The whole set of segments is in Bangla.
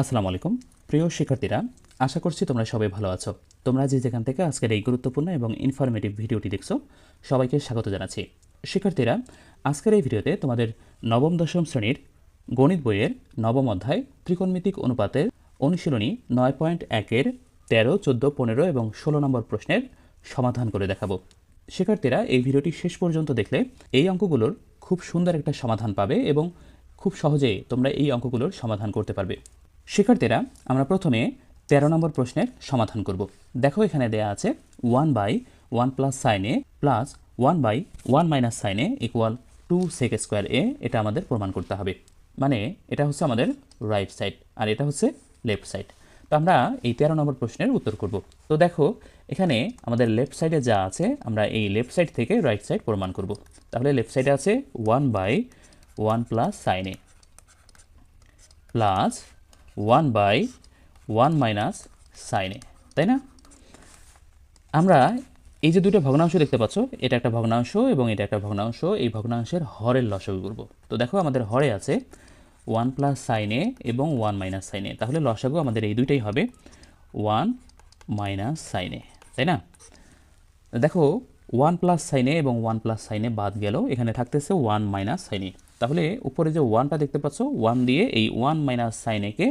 আসসালামু আলাইকুম। প্রিয় শিক্ষার্থীরা, আশা করছি তোমরা সবাই ভালো আছো। তোমরা যে যেখান থেকে আজকের এই গুরুত্বপূর্ণ এবং ইনফরমেটিভ ভিডিওটি দেখছ, সবাইকে স্বাগত জানাচ্ছি। শিক্ষার্থীরা, আজকের এই ভিডিওতে তোমাদের নবম, দশম শ্রেণির গণিত বইয়ের নবম অধ্যায় ত্রিকোণমিতিক অনুপাতের অনুশীলনী নয় পয়েন্ট একের তেরো, চোদ্দ, পনেরো এবং ষোলো নম্বর প্রশ্নের সমাধান করে দেখাবো। শিক্ষার্থীরা, এই ভিডিওটি শেষ পর্যন্ত দেখলে এই অঙ্কগুলোর খুব সুন্দর একটা সমাধান পাবে এবং খুব সহজেই তোমরা এই অঙ্কগুলোর সমাধান করতে পারবে। শিক্ষার্থীরা, আমরা প্রথমে তেরো নম্বর প্রশ্নের সমাধান করব। দেখো এখানে দেয়া আছে one by one plus sine A plus one by one minus sine A equal to sec square A এটা আমাদের প্রমাণ করতে হবে। মানে এটা হচ্ছে আমাদের রাইট সাইড আর এটা হচ্ছে লেফট সাইড তো আমরা এই তেরো নম্বর প্রশ্নের উত্তর করব। তো দেখো, এখানে আমাদের লেফট সাইডে যা আছে, আমরা এই লেফট সাইড থেকে রাইট সাইড প্রমাণ করব। তাহলে লেফট সাইডে আছে one by one plus sine A plus one by one minus sine A, তাই না? আমরা এই যে দুটো ভগ্নাংশ দেখতে পাচ্ছ, এটা একটা ভগ্নাংশ এবং এটা একটা ভগ্নাংশ, এই ভগ্নাংশের হরের লসাগু করব। তো দেখো আমাদের হরে আছে ওয়ান প্লাস সাইন এ এবং ওয়ান মাইনাস সাইন এ। তাহলে লসাগু আমাদের এই দুইটাই হবে ওয়ান মাইনাস সাইন এ, তাই না? দেখো, ওয়ান প্লাস সাইনে এবং ওয়ান প্লাস সাইনে বাদ গেল, এখানে থাকতেছে ওয়ান মাইনাস সাইনে তাহলে উপরে যে ওয়ানটা দেখতে পাচ্ছ, ওয়ান দিয়ে এই ওয়ান মাইনাস সাইনেকে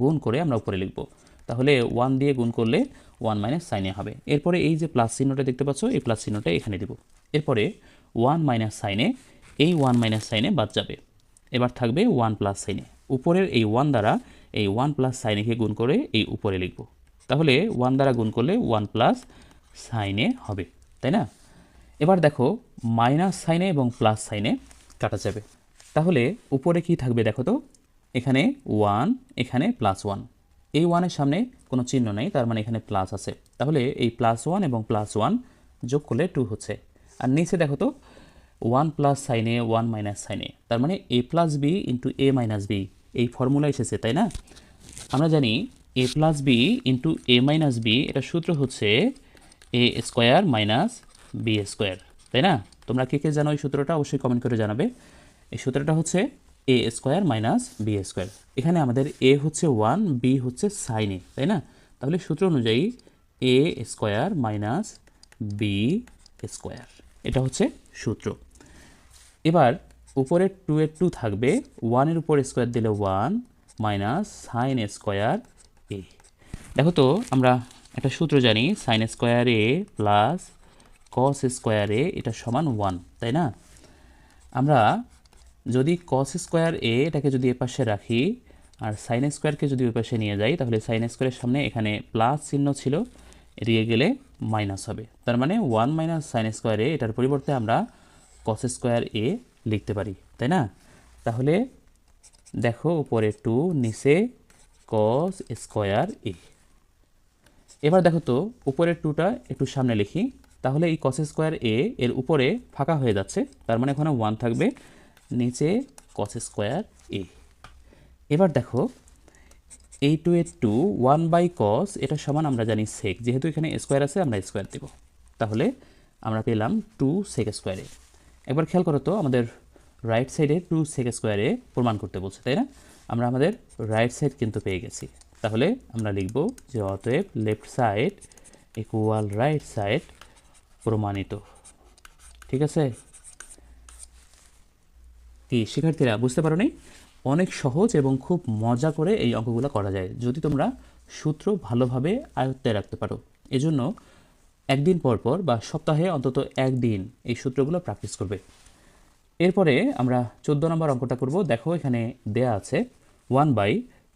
গুণ করে আমরা উপরে লিখব। তাহলে ওয়ান দিয়ে গুণ করলে ওয়ান মাইনাস সাইনে হবে। এরপরে এই যে প্লাস চিহ্নটা দেখতে পাচ্ছ, এই প্লাস চিহ্নটা এখানে দেব। এরপরে ওয়ান মাইনাস সাইনে এই ওয়ান মাইনাস সাইনে বাদ যাবে। এবার থাকবে ওয়ান প্লাস সাইনে উপরের এই ওয়ান দ্বারা এই ওয়ান প্লাস সাইনেকে গুণ করে এই উপরে লিখব। তাহলে ওয়ান দ্বারা গুণ করলে ওয়ান প্লাস সাইনে হবে, তাই না? এবার দেখো মাইনাস সাইনে এবং প্লাস সাইনে কাটা যাবে। তাহলে উপরে কি থাকবে দেখো তো? এখানে ওয়ান এখানে প্লাস ওয়ান এই ওয়ানের সামনে কোনো চিহ্ন নেই, তার মানে এখানে প্লাস আছে। তাহলে এই প্লাস ওয়ান এবং প্লাস ওয়ান যোগ করলে টু হচ্ছে। আর নিচে দেখো তো ওয়ান প্লাস সাইনে ওয়ান মাইনাস সাইনে তার মানে A plus B into A minus B এই ফর্মুলা এসেছে, তাই না? আমরা জানি A plus B into A minus B এটা সূত্র হচ্ছে A square minus B square তাই না? তোমরা কে কে জানো এই সূত্রটা, অবশ্যই কমেন্ট করে জানাবে। এই সূত্রটা হচ্ছে A square minus B square এখানে আমাদের এ হচ্ছে ওয়ান বি হচ্ছে সাইন এ, তাই না? তাহলে সূত্র অনুযায়ী A square minus B square এটা হচ্ছে সূত্র। এবার উপরে টু এর টু থাকবে ওয়ানের উপর স্কোয়ার দিলে one minus sine square A দেখো তো, আমরা একটা সূত্র জানি sine square A plus cos square A এটা সমান ওয়ান তাই না? আমরা যদি কস স্কোয়ার এ এটাকে যদি এপাশে রাখি আর সাইন স্কোয়ারকে যদি ওই পাশে নিয়ে যাই, তাহলে সাইন স্কোয়ারের সামনে এখানে প্লাস চিহ্ন ছিল, এদিকে গেলে মাইনাস হবে। তার মানে one minus sine square A এটার পরিবর্তে আমরা কস স্কোয়ার এ লিখতে পারি, তাই না? তাহলে দেখো উপরে টু নিচে কস স্কোয়ার এ এবার দেখো তো, উপরের টুটা একটু সামনে লিখি, তাহলে এই কস স্কোয়ার এ এর উপরে ফাঁকা হয়ে যাচ্ছে, তার মানে ওখানে ওয়ান থাকবে। নিচে কস স্কোয়ার এ এবার দেখো এই টু এর টু ওয়ান বাই কস এটা সমান আমরা জানি সেক যেহেতু এখানে স্কোয়ার আছে, আমরা স্কোয়ার দেব। তাহলে আমরা পেলাম টু সেক স্কোয়ারে একবার খেয়াল করো তো, আমাদের রাইট সাইডে টু সেক স্কোয়ারে প্রমাণ করতে বলছে, তাই না? আমরা আমাদের রাইট সাইড কিন্তু পেয়ে গেছি। তাহলে আমরা লিখব যে অতএব left side equal right side প্রমাণিত। ঠিক আছে? কি শিক্ষার্থীরা, বুঝতে পারো অনেক সহজ এবং খুব মজা করে এই অঙ্কগুলো করা যায়। যদি তোমরা সূত্র ভালোভাবে আয়ত্তে রাখতে পারো। এজন্য একদিন পর পর বা সপ্তাহে অন্তত একদিন এই সূত্রগুলো প্র্যাকটিস করবে। এরপরে আমরা চোদ্দ নম্বর অঙ্কটা করব। দেখো এখানে দেয়া আছে one by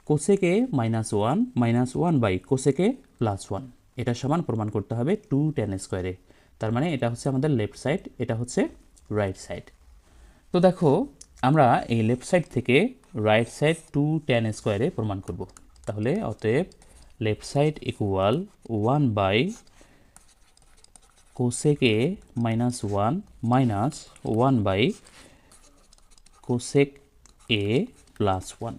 cosec minus one minus one by cosec plus one এটা সমান প্রমাণ করতে হবে টু টেন স্কোয়ারে তার মানে এটা হচ্ছে আমাদের লেফট সাইড এটা হচ্ছে রাইট সাইড তো দেখো আমরা এই লেফট সাইড থেকে right side two tan square A প্রমাণ করব। তাহলে অতএব left side equal one by cosec A minus one minus one by cosec A plus one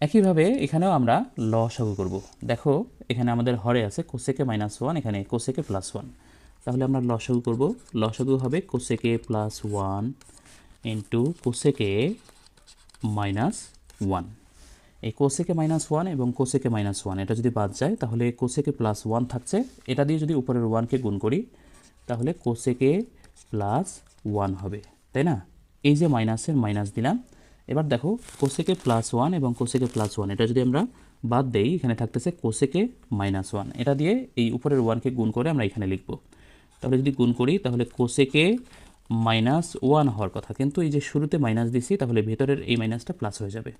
একইভাবে এখানেও আমরা ল লসাগু করব। দেখো, এখানে আমাদের হরে আছে কোসেকে মাইনাস ওয়ান এখানে কোসেকে প্লাস ওয়ান তাহলে আমরা লসাগু করব। লসাগু হবে cosec A plus one into cosec A minus one এই কোসেকে মাইনাস ওয়ান এবং কোসেকে মাইনাস ওয়ান এটা যদি বাদ যায়, তাহলে কোসেকে প্লাস ওয়ান থাকছে। এটা দিয়ে যদি উপরের ওয়ানকে গুণ করি, তাহলে কোসেকে প্লাস ওয়ান হবে, তাই না? এই যে মাইনাসের মাইনাস দিলাম, এবার দেখো কোসেকে প্লাস ওয়ান এবং কোসেকে প্লাস ওয়ান এটা যদি আমরা বাদ দেই, এখানে থাকতেছে কোসেকে মাইনাস ওয়ান এটা দিয়ে এই উপরের ওয়ানকে গুণ করে আমরা এখানে লিখব। তাহলে যদি গুণ করি, তাহলে কোসেকে মাইনাস ওয়ান হওয়ার কথা। কিন্তু এই যে শুরুতে মাইনাস দিছি, তাহলে ভেতরের এই মাইনাসটা প্লাস হয়ে যাবে।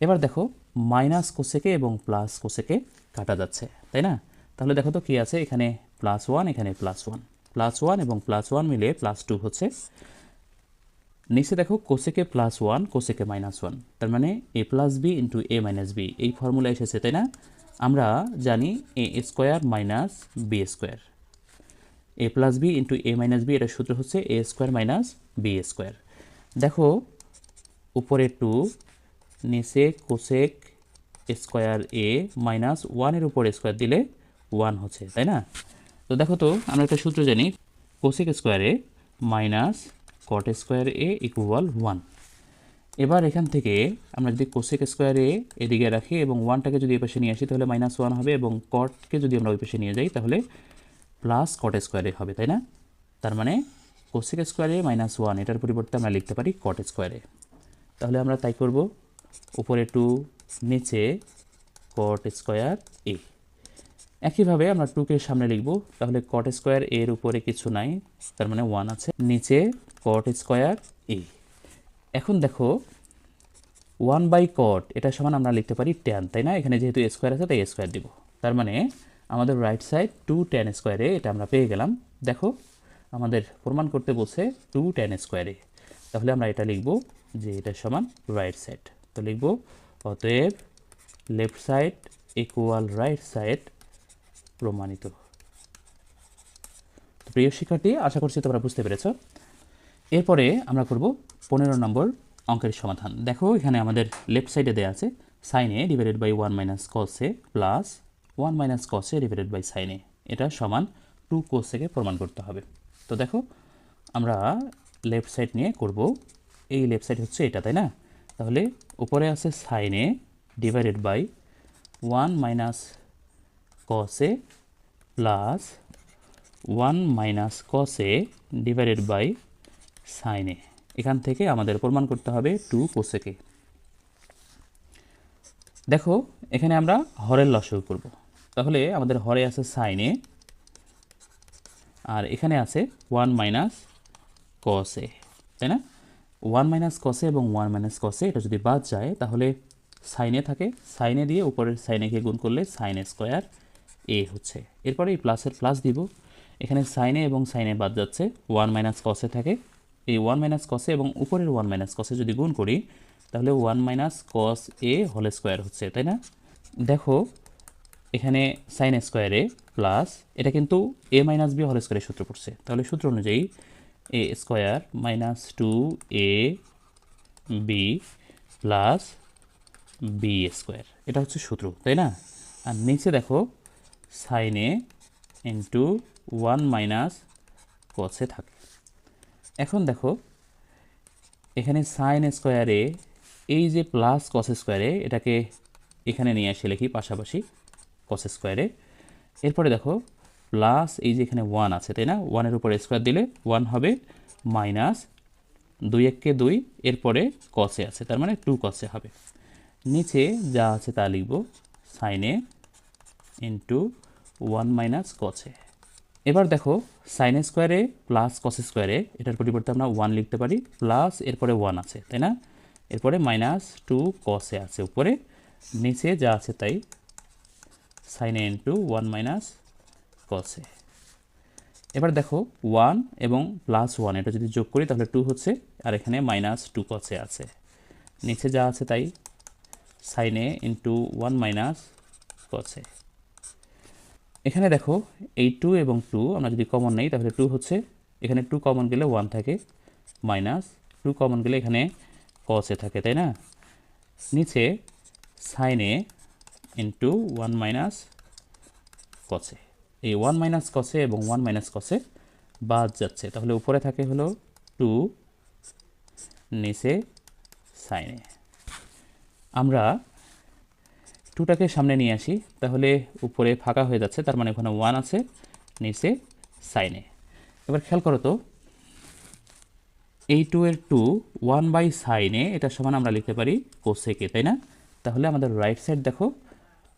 এবার দেখো, মাইনাস কোসেকে এবং প্লাস কোসেকে কাটা যাচ্ছে, তাই না? তাহলে দেখো তো কী আছে, এখানে প্লাস ওয়ান এখানে প্লাস ওয়ান প্লাস ওয়ান এবং প্লাস ওয়ান মিলে প্লাস টু হচ্ছে। নিচে দেখো, cosec A plus one cosec A minus one তার মানে A plus B into A minus B এই ফর্মুলা এসেছে, তাই না? আমরা জানি A square minus B square A plus B into A minus B এটার সূত্র হচ্ছে A square minus B square দেখো উপরে টু নিচে কোসেক স্কোয়ার এ মাইনাস ওয়ানের উপর স্কোয়ার দিলে ওয়ান হচ্ছে, তাই না? তো দেখো তো, আমরা একটা সূত্র জানি cosec square A minus cot square A equal one এবার এখান থেকে আমরা যদি কোসেক স্কোয়ারে এদিকে রাখি এবং ওয়ানটাকে যদি এ পাশে নিয়ে আসি, তাহলে মাইনাস ওয়ান হবে এবং কটকে যদি আমরা ওই পাশে নিয়ে যাই, তাহলে প্লাস কট স্কোয়ারে হবে, তাই না? তার মানে কোসেক স্কোয়ারে মাইনাস ওয়ান এটার পরিবর্তে আমরা লিখতে পারি কট স্কোয়ারে তাহলে আমরা তাই করব, উপরে টু নিচে কট স্কোয়ার এ একইভাবে আমরা টুকে সামনে লিখব, তাহলে কট স্কোয়ার এর উপরে কিছু নাই, তার মানে ওয়ান আছে। নিচে কট স্কোয়ার এ এখন দেখো ওয়ান বাই কট এটা সমান আমরা লিখতে পারি ট্যান তাই না? এখানে যেহেতু স্কোয়ার আছে, তাই স্কোয়ার দিব। তার মানে আমাদের রাইট সাইড টু টেন স্কোয়ারে এটা আমরা পেয়ে গেলাম। দেখো, আমাদের প্রমাণ করতে বলছে টু টেন স্কোয়ারে তাহলে আমরা এটা লিখব যে এটা সমান রাইট সাইড তো লিখব, অতএব left side equal right side প্রমাণিত। তো প্রিয় শিক্ষার্থী, আশা করছি তোমরা বুঝতে পেরেছ। এরপরে আমরা করব পনেরো নম্বর অঙ্কের সমাধান। দেখো, এখানে আমাদের লেফট সাইডে দেওয়া আছে। Sine A divided by one minus cos A plus one minus cos divided by sine A এটা সমান টু কোস থেকে প্রমাণ করতে হবে। তো দেখো, আমরা লেফট সাইড নিয়ে করব। এই লেফট সাইড হচ্ছে এটা, তাই না? তাহলে উপরে আছে sine A divided by one minus cos plus one minus cos divided by sine A এখান থেকে আমাদের প্রমাণ করতে হবে টু কোসেকে দেখো, এখানে আমরা হরের লসও করব। তাহলে আমাদের হরে আছে সাইন এ আর এখানে আছে ওয়ান মাইনাস কসে তাই না? ওয়ান মাইনাস কসে এবং ওয়ান মাইনাস কসে এটা যদি বাদ যায়, তাহলে সাইনে থাকে। সাইনে দিয়ে উপরের সাইনেকে গুণ করলে সাইন স্কোয়ার এ হচ্ছে। এরপরে এই প্লাসের প্লাস দিব। এখানে সাইনে এবং সাইনে বাদ যাচ্ছে। ওয়ান মাইনাস কসে থাকে। এই ওয়ান মাইনাস কসে এবং উপরের ওয়ান মাইনাস কসে যদি গুণ করি, তাহলে one minus cos A whole square হচ্ছে, তাই না? দেখো এখানে সাইন স্কোয়ারে প্লাস এটা কিন্তু এ মাইনাস বি হল স্কোয়ারের সূত্র পড়ছে। তাহলে সূত্র অনুযায়ী A square minus two A B plus B square এটা হচ্ছে সূত্র, তাই না? আর নিচে দেখো সাইনে ইন্টু ওয়ান মাইনাস কসে থাকে। এখন দেখো, এখানে সাইন স্কোয়ারে এই যে প্লাস কস স্কোয়ারে এটাকে এখানে নিয়ে আসে লিখি পাশাপাশি। কস স্কোয়ারে এরপরে দেখো প্লাস এই যে এখানে ওয়ান আছে, তাই না? ওয়ানের উপরে স্কোয়ার দিলে ওয়ান হবে মাইনাস দুই এককে দুই, এরপরে কসে আছে, তার মানে টু কসে হবে। নিচে যা আছে তা লিখব সাইনে ইন্টু ওয়ান মাইনাস কসে এবার দেখো সাইন স্কোয়ারে প্লাস কস স্কোয়ারে এটার পরিবর্তে আমরা ওয়ান লিখতে পারি প্লাস এরপরে ওয়ান আছে, তাই না? এরপরে মাইনাস টু কসে আছে উপরে। নিচে যা আছে তাই সাইনে ইন্টু ওয়ান মাইনাস কসে এবার দেখো ওয়ান এবং প্লাস ওয়ান এটা যদি যোগ করি, তাহলে টু হচ্ছে, আর এখানে মাইনাস টু কসে আছে। নিচে যা আছে তাই সাইনে ইন্টু ওয়ান মাইনাস কসে এখানে দেখো, এই টু এবং টু আমরা যদি কমন নেই, তাহলে টু হচ্ছে, এখানে টু কমন গেলে ওয়ান থাকে মাইনাস টু কমন গেলে এখানে কসে থাকে, তাই না? নিচে সাইনে ইন্টু ওয়ান মাইনাস কসে এই ওয়ান মাইনাস কসে এবং ওয়ান মাইনাস কসে বাদ যাচ্ছে। তাহলে উপরে থাকে হলো টু নিচে সাইনে আমরা টুটাকে সামনে নিয়ে আসি। তাহলে উপরে ফাঁকা হয়ে যাচ্ছে। তার মানে ওখানে ওয়ান আছে, নিচে সাইনে এবার খেয়াল করো তো, এই টু এর টু ওয়ান বাই সাইনে এটা সমান আমরা লিখতে পারি কোসেকে তাই না? তাহলে আমাদের রাইট সাইড দেখো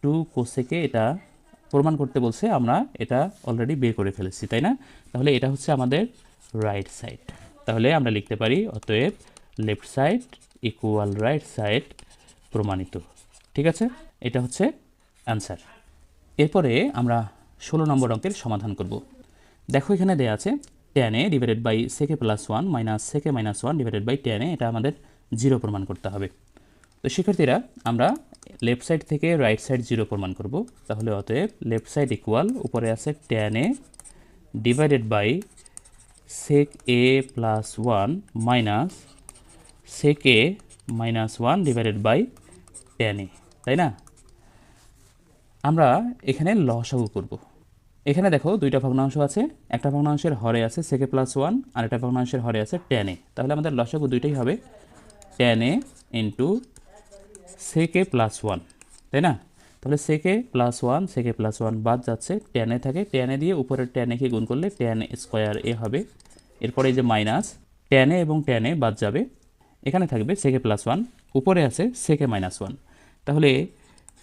টু কোসেকে এটা প্রমাণ করতে বলছে, আমরা এটা অলরেডি বের করে ফেলেছি, তাই না? তাহলে এটা হচ্ছে আমাদের রাইট সাইড তাহলে আমরা লিখতে পারি, অতএব left side equal right side প্রমাণিত। ঠিক আছে? এটা হচ্ছে অ্যান্সার এরপরে আমরা ষোলো নম্বর অঙ্কের সমাধান করব। দেখো এখানে দেয়া আছে tan A divided by sec A plus one minus sec A minus one divided by tan A এটা আমাদের জিরো প্রমাণ করতে হবে। তো শিক্ষার্থীরা, আমরা লেফট সাইড থেকে রাইট সাইড জিরো প্রমাণ করব। তাহলে অতএব লেফট সাইড ইকুয়াল উপরে আছে tan A divided by sec A plus one minus sec A minus one divided by tan A তাই না? আমরা এখানে লসাগু করব। এখানে দেখো দুইটা ভগ্নাংশ আছে, একটা ভগ্নাংশের হরে আছে সেকে প্লাস ওয়ান আর একটা ভগ্নাংশের হরে আছে টেন এ তাহলে আমাদের লসাগু দুইটাই হবে tan A into sec A plus one তাই না? তাহলে sec A plus one sec A plus one বাদ যাচ্ছে টেনে থাকে টেনে দিয়ে উপরের টেনেকে গুণ করলে টেন স্কোয়ার এ হবে। এরপরে এই যে মাইনাস টেনে এবং টেনে বাদ যাবে। এখানে থাকবে সেকে প্লাস ওয়ান উপরে আছে সেকে মাইনাস ওয়ান তাহলে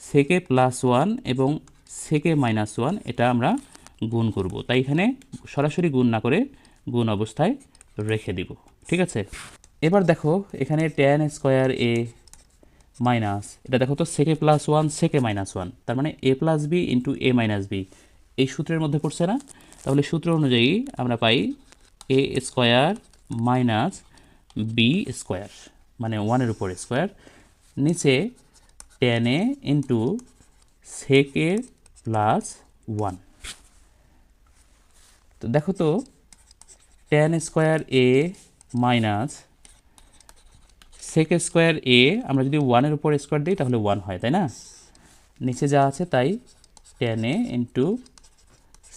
সেকে প্লাস ওয়ান এবং সেকে মাইনাস ওয়ান এটা আমরা গুণ করব। তাই এখানে সরাসরি গুণ না করে গুণ অবস্থায় রেখে দিব। ঠিক আছে? এবার দেখো, এখানে টেন স্কোয়ার এ মাইনাস এটা দেখো তো sec A plus one sec A minus one তার মানে A plus B into A minus B এই সূত্রের মধ্যে পড়ছে না? তাহলে সূত্র অনুযায়ী আমরা পাই A square minus B square মানে ওয়ানের উপর স্কোয়ার নিচে tan A into sec A plus one তো দেখো তো tan square A minus sec square A আমরা যদি ওয়ানের উপর স্কোয়ার দিই, তাহলে ওয়ান হয়, তাই না? নিচে যা আছে তাই tan A into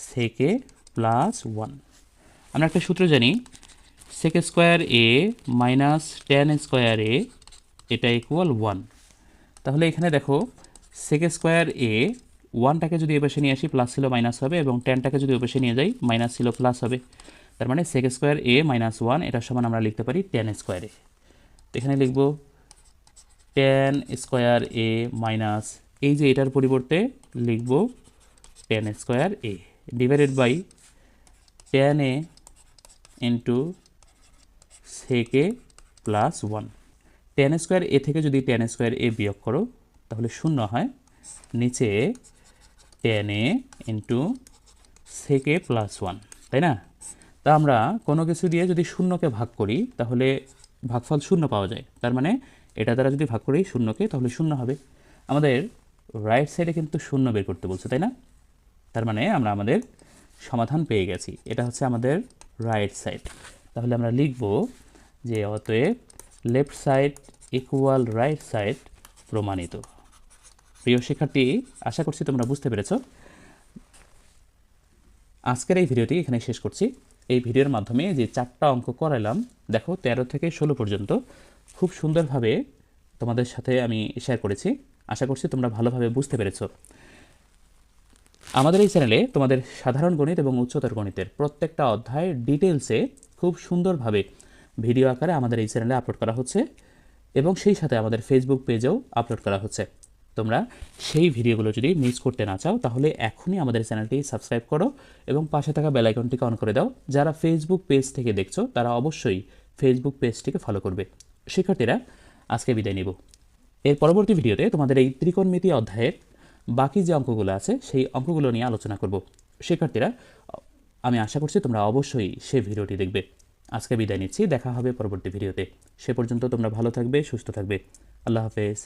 sec A plus one আমরা একটা সূত্র জানি sec square A minus tan square A এটা ইকুয়াল ওয়ান তাহলে এখানে দেখো সেক স্কোয়ার এ ওয়ানটাকে যদি এপাশে নিয়ে আসি প্লাস ছিল মাইনাস হবে, এবং টেনটাকে যদি ওপাশে নিয়ে যাই মাইনাস ছিল প্লাস হবে। তার মানে sec square A minus one এটার সমান আমরা লিখতে পারি টেন স্কোয়ার এখানে লিখব টেন স্কোয়ার এ মাইনাস এই যে এটার পরিবর্তে লিখব tan square A divided by tan A into sec A plus one tan square A থেকে যদি টেন স্কোয়ার এ বিয়োগ করো, তাহলে শূন্য হয় নিচে tan A into sec A plus one তাই না? তা আমরা কোনো কিছু দিয়ে যদি শূন্যকে ভাগ করি, তাহলে ভাগফল শূন্য পাওয়া যায়। তার মানে এটা দ্বারা যদি ভাগ করি শূন্যকে, তাহলে শূন্য হবে। আমাদের রাইট সাইডে কিন্তু শূন্য বের করতে বলছে, তাই না? তার মানে আমরা আমাদের সমাধান পেয়ে গেছি। এটা হচ্ছে আমাদের রাইট সাইড তাহলে আমরা লিখব যে অতএব left side equal right side প্রমাণিত। প্রিয় শিক্ষার্থী, আশা করছি তোমরা বুঝতে পেরেছ। আজকের এই ভিডিওটি এখানে শেষ করছি। এই ভিডিওর মাধ্যমে যে চারটা অঙ্ক করাইলাম দেখো তেরো থেকে ষোলো পর্যন্ত, খুব সুন্দরভাবে তোমাদের সাথে আমি শেয়ার করেছি। আশা করছি তোমরা ভালোভাবে বুঝতে পেরেছ। আমাদের এই চ্যানেলে তোমাদের সাধারণ গণিত এবং উচ্চতর গণিতের প্রত্যেকটা অধ্যায় ডিটেলসে খুব সুন্দরভাবে ভিডিও আকারে আমাদের এই চ্যানেলে আপলোড করা হচ্ছে এবং সেই সাথে আমাদের ফেসবুক পেজেও আপলোড করা হচ্ছে। তোমরা সেই ভিডিওগুলো যদি মিস করতে না চাও, তাহলে এখনই আমাদের চ্যানেলটি সাবস্ক্রাইব করো এবং পাশে থাকা বেল আইকনটিকে অন করে দাও। যারা ফেসবুক পেজ থেকে দেখছ, তারা অবশ্যই ফেসবুক পেজটিকে ফলো করবে। শিক্ষার্থীরা, আজকে বিদায় নিব। এর পরবর্তী ভিডিওতে তোমাদের এই ত্রিকোণমিতি অধ্যায়ের বাকি যে অঙ্কগুলো আছে, সেই অঙ্কগুলো নিয়ে আলোচনা করব। শিক্ষার্থীরা, আমি আশা করছি তোমরা অবশ্যই সে ভিডিওটি দেখবে। আজকে বিদায় নিচ্ছি, দেখা হবে পরবর্তী ভিডিওতে। সে পর্যন্ত তোমরা ভালো থাকবে, সুস্থ থাকবে। আল্লাহ হাফেজ।